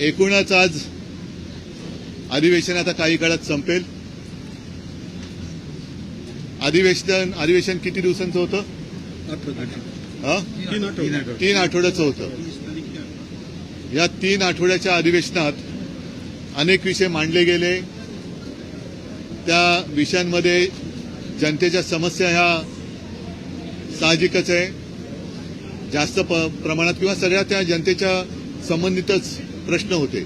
एकूणच आज अधिवेशन आता काही काळात संपेल. अधिवेशन अधिवेशन किती दिवसांचं होतं? तीन आठवड्याचं होतं. या तीन आठवड्याच्या अधिवेशनात अनेक विषय मांडले गेले. त्या विषयांमध्ये जनतेच्या समस्या ह्या साहजिकच आहे. जास्त प्रमाणात किंवा सगळ्या त्या जनतेच्या संबंधितच प्रश्न होते.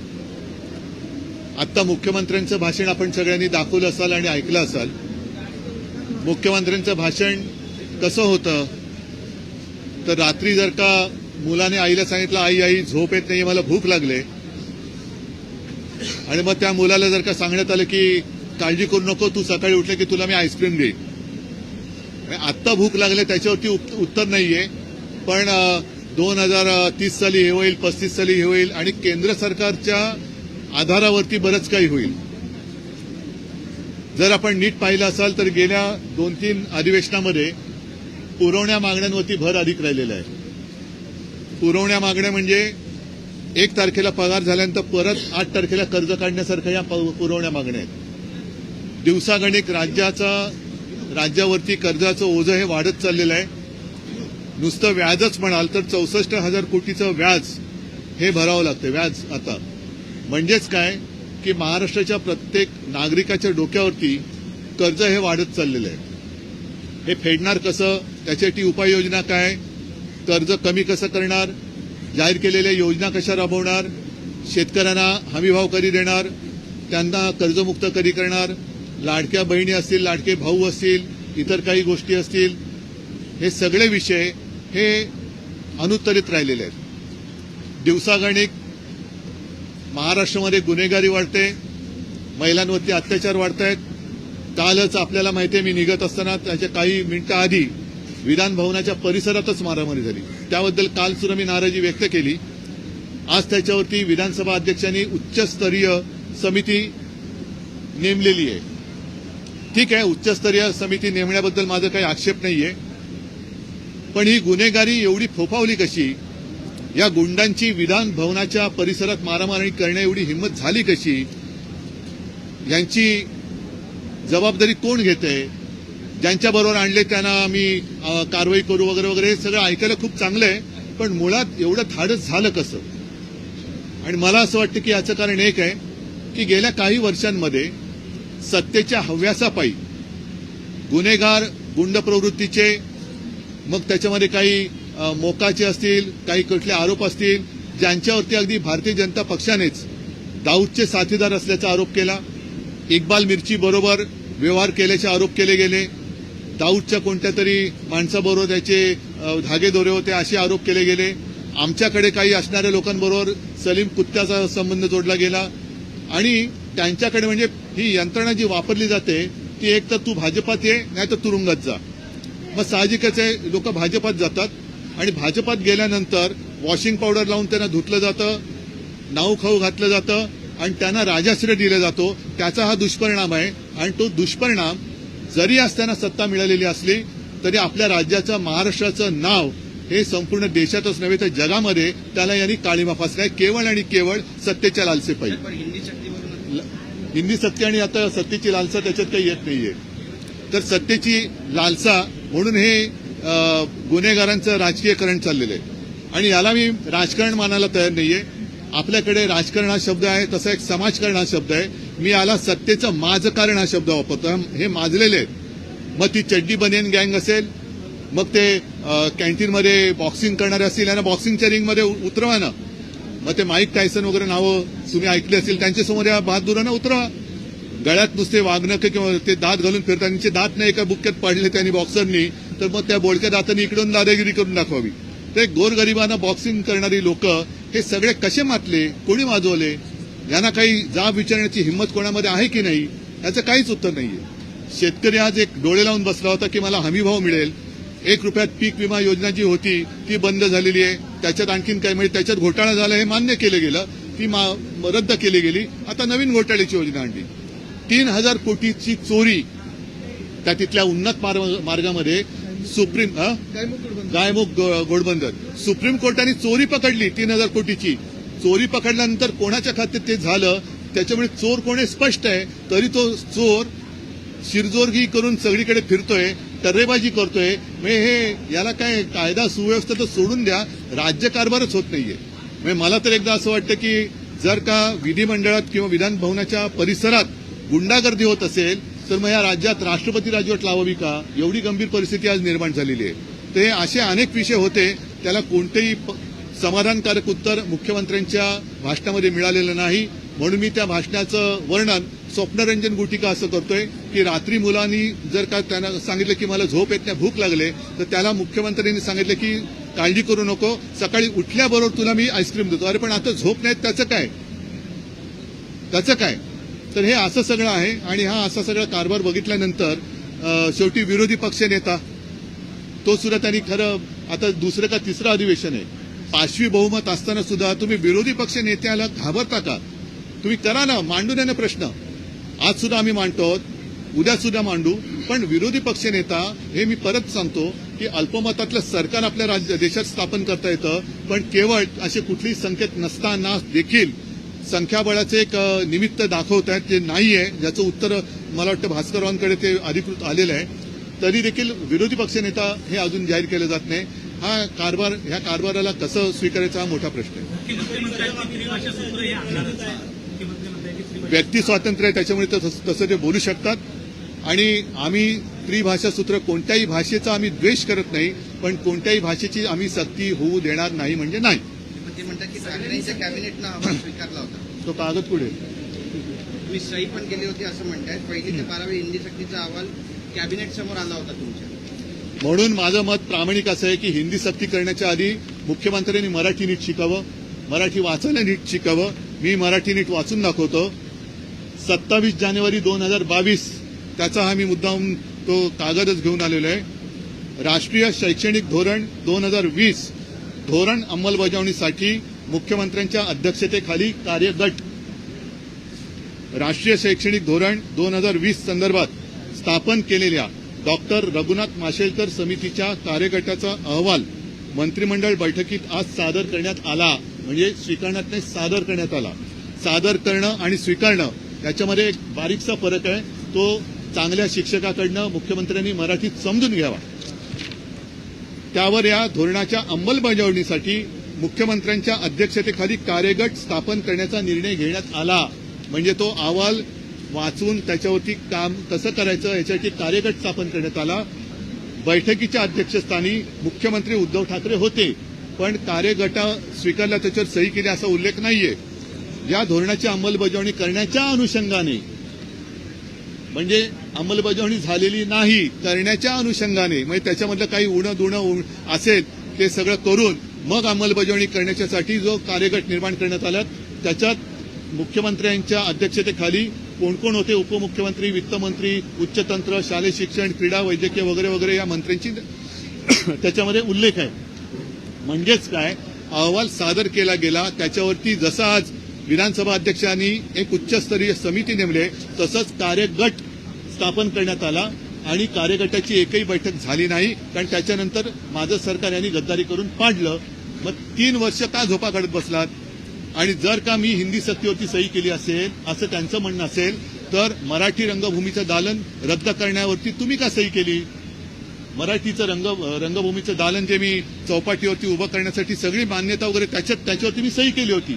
आत्ता मुख्यमंत्र्यांचं भाषण आपण सगळ्यांनी दाखवलं असाल आणि ऐकलं असाल. मुख्यमंत्र्यांचं भाषण कसं होतं? तर रात्री जर का मुलाने आईला सांगितलं आई आई झोप येत नाही मला भूक लागले. आणि मग त्या मुलाला जर का सांगण्यात आलं की काळजी करू नको तू सकाळी उठले की तुला मी आईस्क्रीम देईन. आत्ता भूक लागले त्याच्यावरती उत्तर नाहीये. पण दोन हजार तीस साली हे होईल पस्तीस साली हे होईल आणि केंद्र सरकारच्या आधारावरती बरंच काही होईल. जर आपण नीट पाहिलं असाल तर गेल्या दोन तीन अधिवेशनामध्ये पुरवण्या मागण्यांवरती भर अधिक राहिलेला आहे. पुरवण्या मागण्या म्हणजे एक तारखेला पगार झाल्यानंतर परत आठ तारखेला कर्ज काढण्यासारख्या या पुरवण्या मागण्या आहेत. दिवसागणिक राज्याचा राज्यावरती कर्जाचं ओझं हे वाढत चाललेलं आहे. नुसतं व्याजच म्हणाल तर चौसष्ट हजार कोटीचं व्याज हे भरावं लागतं व्याज आता. म्हणजेच काय? की महाराष्ट्राच्या प्रत्येक नागरिकाच्या डोक्यावरती कर्ज हे वाढत चाललेलं आहे. हे फेडणार कसं? त्याच्यासाठी उपाययोजना काय? कर्ज कमी कसं करणार? जाहीर केलेल्या योजना कशा राबवणार? शेतकऱ्यांना हमीभाव कधी देणार? त्यांना कर्जमुक्त कधी करणार? लाडक्या बहिणी असतील लाडके भाऊ असतील इतर काही गोष्टी असतील हे सगळे विषय हे अनुत्तरित राहिलेले आहेत. दिवसागणिक महाराष्ट्रामध्ये गुन्हेगारी वाढते महिलांवरती अत्याचार वाढत आहेत. कालच आपल्याला माहिती आहे मी निघत असताना त्याच्या काही मिनिटं आधी विधान भवनाच्या परिसरातच मारामारी झाली. त्याबद्दल काल सुद्धा मी नाराजी व्यक्त केली. आज त्याच्यावरती विधानसभा अध्यक्षांनी उच्चस्तरीय समिती नेमलेली आहे. ठीक आहे उच्चस्तरीय समिती नेमण्याबद्दल माझा काही आक्षेप नाहीये. पण ही गुन्हेगारी एवढी फोफावली कशी? या गुंडांची विधान भवनाच्या परिसरात मारामारी करण्या एवढी हिंमत झाली कशी? यांची जबाबदारी कोण घेते? ज्यांच्याबरोबर आणले त्यांना आम्ही कारवाई करू वगैरे वगैरे हे सगळं ऐकायला खूप चांगलं आहे पण मुळात एवढं धाडस झालं कसं? आणि मला असं वाटतं की याचं कारण एक आहे की गेल्या काही वर्षांमध्ये सत्तेच्या हव्यासापायी गुन्हेगार गुंड प्रवृत्तीचे मग त्याच्यामध्ये काही मोकाचे असतील काही कुठले आरोप असतील ज्यांच्यावरती अगदी भारतीय जनता पक्षानेच दाऊदचे साथीदार असल्याचा आरोप केला. इक्बाल मिर्ची बरोबर व्यवहार केल्याचे आरोप केले गेले. दाऊदच्या कोणत्या तरी माणसाबरोबर त्याचे धागे धागेदोरे होते असे आरोप केले गेले. आमच्याकडे काही असणाऱ्या लोकांबरोबर सलीम कुत्त्याचा संबंध जोडला गेला. आणि त्यांच्याकडे म्हणजे ही यंत्रणा जी वापरली जाते ती एक तर तू भाजपात ये नाही तर तुरुंगात जा. मग साहजिकच आहे लोक भाजपात जातात आणि भाजपात गेल्यानंतर वॉशिंग पावडर लावून त्यांना धुतलं जातं नाव खाऊ घातलं जातं आणि त्यांना राजाश्रय दिला जातो. त्याचा हा दुष्परिणाम आहे आणि तो दुष्परिणाम जरी असताना सत्ता मिळालेली असली तरी आपल्या राज्याचं महाराष्ट्राचं नाव हे संपूर्ण देशातच नव्हे तर जगामध्ये त्याला यांनी काळीमा फासलाय केवळ आणि केवळ सत्तेच्या लालसेपायी पण हिंदी सत्य आणि आता सत्तेची लालसा त्याच्यात काही येत नाहीये. तर सत्तेची लालसा म्हणून हे गुन्हेगारांचं राजकीयकरण चाललेलं आहे. आणि याला मी राजकारण मानायला तयार नाहीये. आपल्याकडे राजकारण हा शब्द आहे तसा एक समाजकारण हा शब्द आहे. मी याला सत्तेचं माजकारण हा शब्द वापरतो हे माजलेले आहेत. मग ती चड्डी बनेन गँग असेल मग ते कॅन्टीनमध्ये बॉक्सिंग करणारे असतील यांना बॉक्सिंगच्या रिंगमध्ये उतरवा ना. मग ते माईक टायसन वगैरे नावं तुम्ही ऐकली असतील त्यांच्यासमोर या बहादुरांना उतरवा. गळ्यात नुसते वागणं किंवा ते दात घालून फिरतात. दात नाही एका बुक्क्यात पडले त्यांनी बॉक्सरनी तर मग त्या बोडक्या दातांनी इकडून दादागिरी करून दाखवावी. ते गोरगरिबांना बॉक्सिंग करणारी लोक हे सगळे कसे मातले? कोणी वाजवले यांना काही जाब विचारण्याची हिंमत कोणामध्ये आहे की नाही? याचं काहीच उत्तर नाहीये. शेतकरी आज एक डोळे लावून बसला होता की मला हमीभाव मिळेल. एक रुपयात पीक विमा योजना जी होती ती बंद झालेली आहे. त्याच्यात आणखीन काय म्हणजे त्याच्यात घोटाळा झाला हे मान्य केलं गेलं. ती मा- रद्द केली गेली. आता नवीन घोटाळ्याची योजना आणली. तीन हजार कोटीची चोरी त्या तिथल्या उन्नत मार्ग- मार्गामध्ये सुप्रीम गायमुख गोडबंदर. सुप्रीम कोर्टाने चोरी पकडली तीन हजार कोटीची. चोरी पकडल्यानंतर कोणाच्या खात्यात ते झालं? त्याच्यामुळे चोर कोण स्पष्ट आहे. तरी तो चोर शिरजोरगी करून सगळीकडे फिरतोय टर्रेबाजी करतोय. म्हणजे हे याला काय कायदा सुव्यवस्था तर सोडून द्या. राज्यकारभारच होत नाहीये. म्हणजे मला तर एकदा असं वाटतं की जर का विधिमंडळात किंवा विधान भवनाच्या परिसरात गुंडागर्दी होत असेल तर मग या राज्यात राष्ट्रपती राजवट लावावी का? एवढी गंभीर परिस्थिती आज निर्माण झालेली आहे. तर हे असे अनेक विषय होते त्याला कोणतेही समाधानकारक उत्तर मुख्यमंत्र्यांच्या भाषणामध्ये मिळालेलं नाही. म्हणून मी त्या भाषणाचं वर्णन स्वप्नरंजन गुटिका असं करतोय की रात्री मुलांनी जर का त्यांना सांगितलं की मला झोप येत नाही भूक लागले तर त्याला मुख्यमंत्र्यांनी सांगितलं की काळजी करू नको सकाळी उठल्याबरोबर तुला मी आईस्क्रीम देतो. अरे पण आता झोप नाही त्याचं काय? त्याचं काय? तर हे असं सगळं आहे आणि हा असा सगळा कारभार बघितल्यानंतर शेवटी विरोधी पक्ष नेता तो सुद्धा त्यांनी खरं आता दुसरं का तिसरं अधिवेशन आहे. पाचवी बहुमत असताना सुद्धा तुम्ही विरोधी पक्ष नेत्याला घाबरता का? तुम्ही करा ना मांडू द्या ना प्रश्न. आज सुद्धा आम्ही मांडतो उद्या सुद्धा मांडू पण विरोधी पक्ष नेता हे मी परत सांगतो की अल्पमतातलं सरकार आपल्या राज्य देशात स्थापन करता येतं पण केवळ असे कुठलेही संकेत नसताना देखील संख्याबळाचे एक निमित्त दाखवत आहेत जे नाहीये ज्याचं उत्तर मला वाटतं भास्कररावांकडे ते अधिकृत आलेलं आहे. तरी देखील विरोधी पक्षनेता हे अजून जाहीर केलं जात नाही. हा कारभार ह्या कारभाराला कसं स्वीकारायचा हा मोठा प्रश्न आहे. हे आहे. व्यक्ती स्वातंत्र्य आहे त्याच्यामुळे ते तसं तसं ते बोलू शकतात. आणि आम्ही त्रिभाषा सूत्र कोणत्याही भाषेचा आम्ही द्वेष करत नाही पण कोणत्याही भाषेची आम्ही सक्ती होऊ देणार नाही म्हणजे नाही पण ते म्हणतात की ठाकरेंच्या कॅबिनेटनं अहवाल स्वीकारला होता. तो कागद पुढे तुम्ही सही पण केली होती असं म्हणताय पहिली ते बारावी हिंदी सक्तीचा अहवाल कॅबिनेट समोर आला होता तुमच्या. म्हणून माझं मत प्रामाणिक असं आहे की हिंदी सक्ती करण्याच्या आधी मुख्यमंत्र्यांनी मराठी नीट शिकावं. मराठी वाचायला नीट शिकावं. मी मराठी नीट वाचून दाखवतो. सत्तावीस जानेवारी दोन हजार बावीस त्याचा हा मी मुद्दाम तो कागदच घेऊन आलेलो आहे. राष्ट्रीय शैक्षणिक धोरण दोन हजार वीस धोरण अंमलबजावणीसाठी मुख्यमंत्र्यांच्या अध्यक्षतेखाली कार्यगट. राष्ट्रीय शैक्षणिक धोरण दोन हजार वीस संदर्भात स्थापन केलेल्या डॉक्टर रघुनाथ माशेलकर समितीच्या कार्यगटाचा अहवाल मंत्रिमंडळ बैठकीत आज सादर करण्यात आला. म्हणजे स्वीकारण्यात नाही सादर करण्यात आला. सादर करणं आणि स्वीकारणं याच्यामध्ये एक बारीकसा फरक आहे. तो चांगल्या शिक्षकाकडनं मुख्यमंत्र्यांनी मराठीत समजून घ्यावा. त्यावर या धोरणाच्या अंमलबजावणीसाठी मुख्यमंत्र्यांच्या अध्यक्षतेखाली कार्यगट स्थापन करण्याचा निर्णय घेण्यात आला. म्हणजे तो अहवाल वाचून त्याच्यावरती काम कसं करायचं याच्यासाठी कार्यगट स्थापन करण्यात आला. बैठकीच्या अध्यक्षस्थानी मुख्यमंत्री उद्धव ठाकरे होते. पण कार्यगटा स्वीकारला त्याच्यावर सही केली असा उल्लेख नाहीये. या धोरणाची अंमलबजावणी करण्याच्या अनुषंगाने. म्हणजे अंमलबजावणी झालेली नाही करण्याच्या अनुषंगाने. म्हणजे त्याच्यामधलं काही उणं दुणं असेल ते सगळं करून मग अंमलबजावणी करण्याच्यासाठी जो कार्यगट निर्माण करण्यात आला त्याच्यात मुख्यमंत्र्यांच्या अध्यक्षतेखाली कोण कोण होते? उपमुख्यमंत्री वित्तमंत्री उच्चतंत्र शालेय शिक्षण क्रीडा वैद्यकीय वगैरे वगैरे या मंत्र्यांची त्याच्यामध्ये उल्लेख आहे. म्हणजेच काय? अहवाल सादर केला गेला त्याच्यावरती जसं आज विधानसभा अध्यक्षांनी एक उच्चस्तरीय समिती नेमले तसंच कार्यगट स्थापन करण्यात आला आणि कार्यगटाची एकही बैठक झाली नाही कारण त्याच्यानंतर माझं सरकार यांनी गद्दारी करून पाडलं. मग तीन वर्ष का झोपा काढत बसलात? आणि जर का मी हिंदी सक्तीवरती सही केली असेल असं त्यांचं म्हणणं असेल तर मराठी रंगभूमीचं दालन रद्द करण्यावरती तुम्ही का सही केली? मराठीचं रंग रंगभूमीचं दालन जे मी चौपाटीवरती उभं करण्यासाठी सगळी मान्यता वगैरे त्याच्यात त्याच्यावरती मी सही केली होती.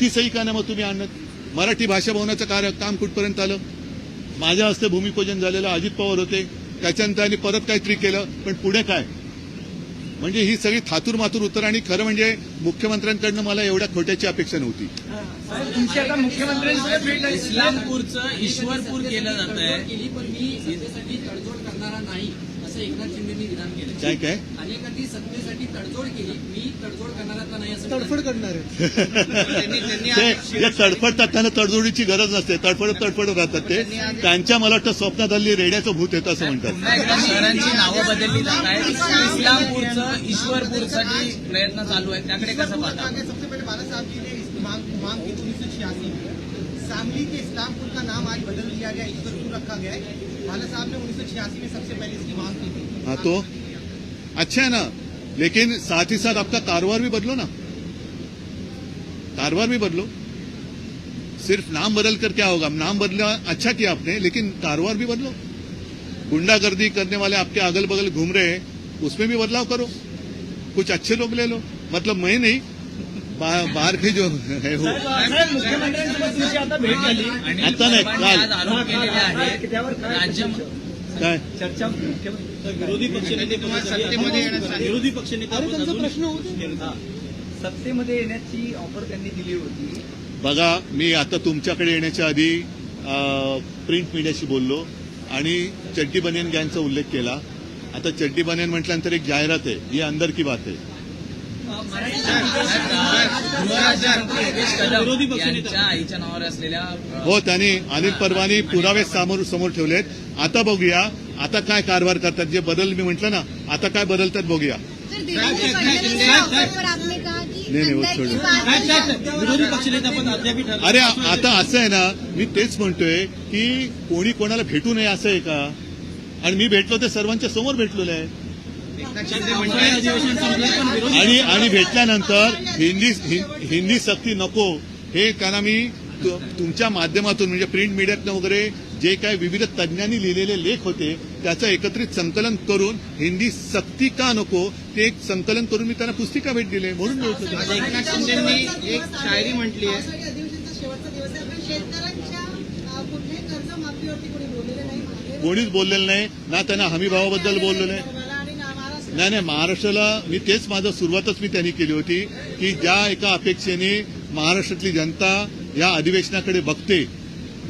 ती सही का नाही मग तुम्ही आणत? मराठी भाषा भवनाचं कार्य काम कुठपर्यंत आलं? माझ्या हस्ते भूमिपूजन झालेलं अजित पवार होते. त्याच्यानंतर त्यांनी परत काहीतरी केलं पण पुढे काय? म्हणजे ही सगळी थातूर मातूर उत्तर आणि खरं म्हणजे मुख्यमंत्र्यांकडनं मला एवढ्या खोट्याची अपेक्षा नव्हती. तुमची आता. इस्लामपूरचं ईश्वरपूर केलं जात आहे केली पण मी सत्तेसाठी तडजोड करणारा नाही असं एकनाथ शिंदेनी विधान केलं. काय काय? अनेकांनी सत्तेसाठी तडजोड केली मी तडजोड करणारा नाही असं तडफड करणार आहे. तडफडतात त्यांना तडजोडीची गरज नसते. तडफडत तडफडत राहतात ते. त्यांच्या मला वाटतं स्वप्नात हल्ली रेड्याचं भूत येतं असं म्हणतात. शहरांची नावं बदलली जात आहेत इस्लामपूरचं ईश्वरपूरसाठी प्रयत्न चालू आहे त्याकडे कसं पाहता? सबसे पहले बाला साहब जी ने मांग मांग की उन्नीस सौ छियासी में शामली के इस्लामपुर का नाम आज बदल दिया गया ईश्वरपुर रखा गया है। बाला साहब ने उन्नीस सौ छियासी में सबसे पहले इसकी मांग की थी। हाँ तो? अच्छा है ना लेकिन साथ ही साथ आपका कारोबार भी बदलो ना कारोबार भी बदलो सिर्फ़ नाम बदल कर क्या होगा नाम बदला अच्छा किया आपने लेकिन कारोबार भी बदलो गुंडागर्दी करने वाले आपके अगल बगल घूम रहे हैं उसमें भी बदलाव करो कुछ अच्छे लोग ले लो मतलब मैं नहीं बा- बाहर के जो है वो आता नाही, काल. राज्य काय? चर्चा विरोधी पक्षनेते विरोधी पक्षनेते हा. सत्तेमध्ये येण्याची ऑफर त्यांनी दिली होती. बघा मी आता तुमच्याकडे येण्याच्या आधी प्रिंट मीडियाशी बोललो आणि चड्डी बनियन गँगचा उल्लेख केला. आता चड्डी बनियन म्हटल्यानंतर एक जाहिरात आहे. ही अंदर की बात आहे. यांच्या आईच्या नावावर असलेल्या अ, हो त्यांनी अनिल परवानी पुरावे समोर समोर ठेवलेत. आता बघूया. आता काय कारभार करतात? जे बदल मी म्हटलं ना आता काय बदलतात बघूया. नहीं, नहीं, है। अरे आता असं आहे ना मी तेच म्हणतोय की कोणी कोणाला भेटू नये असं आहे का? आणि मी भेटलो ते सर्वांच्या समोर भेटलेलो आहे. आणि आणि भेटल्यानंतर हिंदी हि- हिंदी सक्ती नको हे त्यांना मी तुमच्या माध्यमातून म्हणजे प्रिंट मीडियातनं वगैरे जे काय विविध तज्ज्ञांनी लिहिलेले लेख होते त्याचं एकत्रित संकलन करून हिंदी सक्ती का नको ते एक संकलन करून मी त्यांना पुस्तिका भेट दिली. म्हणून एकनाथ शिंदेनी एक शायरी म्हटली आहे. आहे बोललेलं कोणीच बोललेलं नाही ना त्यांना हमीभावाबद्दल बोललो नाही मला आणि ना महाराष्ट्र नाही नाही महाराष्ट्राला मी तेच माझं सुरुवातच मी त्यांनी केली होती की ज्या एका अपेक्षेने महाराष्ट्रातली जनता या अधिवेशनाकडे बघते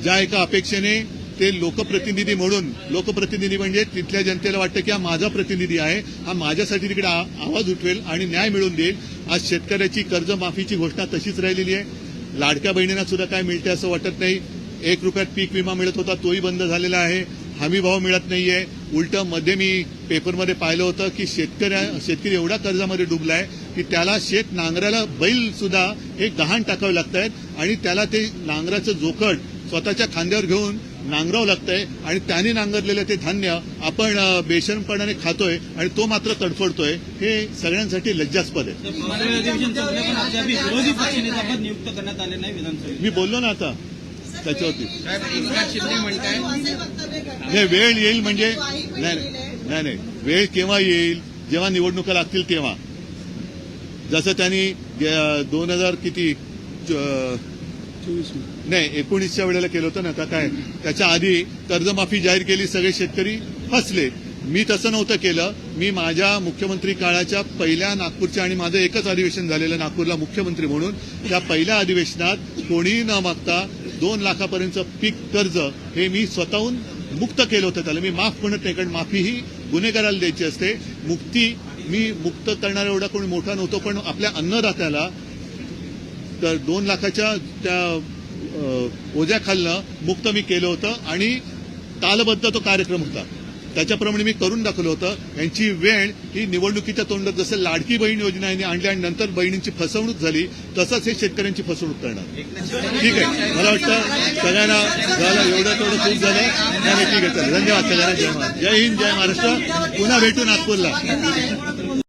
ज्या एका अपेक्षेने ते लोकप्रतिनिधी म्हणून लोकप्रतिनिधी म्हणजे तिथल्या जनतेला वाटतं की हा माझा प्रतिनिधी आहे हा माझ्यासाठी तिकडे आ- आवाज उठवेल आणि न्याय मिळवून देईल. आज शेतकऱ्याची कर्जमाफीची घोषणा तशीच राहिलेली आहे. लाडक्या बहिणींना सुद्धा काय मिळते असं वाटत नाही. एक रुपयात पीक विमा मिळत होता तोही बंद झालेला आहे. हमी भाव मिळत नाहीये. उलटमध्ये मी पेपरमध्ये पाहिलं होतं की शेतकऱ्या शेतकरी एवढा कर्जामध्ये डुबलाय की त्याला शेत नांगराला बैल सुद्धा हे गहाण टाकावे लागत आहेत आणि त्याला ते नांगराचं जोकड स्वतःच्या खांद्यावर घेऊन नांगरावं लागतंय आणि त्याने नांगरलेलं ते धान्य आपण अं, बेशरमपणाने खातोय आणि तो मात्र तडफडतोय. हे सगळ्यांसाठी लज्जास्पद आहे. मी बोललो ना आता. त्याच्यावरती. नाही वेळ येईल म्हणजे नाही. नाही नाही. वेळ केव्हा येईल? जेव्हा निवडणुका लागतील तेव्हा. जसं त्यांनी दोन हजार किती चोवीस नाही एकोणीसच्या वेळेला केलं होतं ना का काय? त्याच्या आधी कर्जमाफी जाहीर केली सगळे शेतकरी फसले. मी तसं नव्हतं केलं. मी माझ्या मुख्यमंत्री काळाच्या पहिल्या नागपूरच्या आणि माझं एकच अधिवेशन झालेलं नागपूरला मुख्यमंत्री म्हणून. त्या पहिल्या अधिवेशनात कोणीही न मागता दोन लाखापर्यंतचं पीक कर्ज हे मी स्वतःहून मुक्त केलं होतं. त्याला मी माफ म्हणत नाही कारण माफी ही गुन्हेगाराला द्यायची असते. मुक्ती मी मुक्त करणारा एवढा कोणी मोठा नव्हतो पण आपल्या अन्नदात्याला तर दोन लाखाच्या त्या ओझ्याखालनं मुक्त मी केलं होतं आणि तालबद्ध तो कार्यक्रम होता. त्याच्याप्रमाणे मी करून दाखवलं होतं. यांची वेळ ही निवडणुकीच्या तोंडात जसं लाडकी बहीण योजना यांनी आणली आणि नंतर बहिणींची फसवणूक झाली तसंच हे शेतकऱ्यांची फसवणूक करणार. ठीक आहे. मला वाटतं सगळ्यांना झालं एवढं तेवढं खूप झालं. नाही ठीक आहे धन्यवाद सगळ्यांना. जय महाराज जय हिंद जय महाराष्ट्र. पुन्हा भेटू नागपूरला.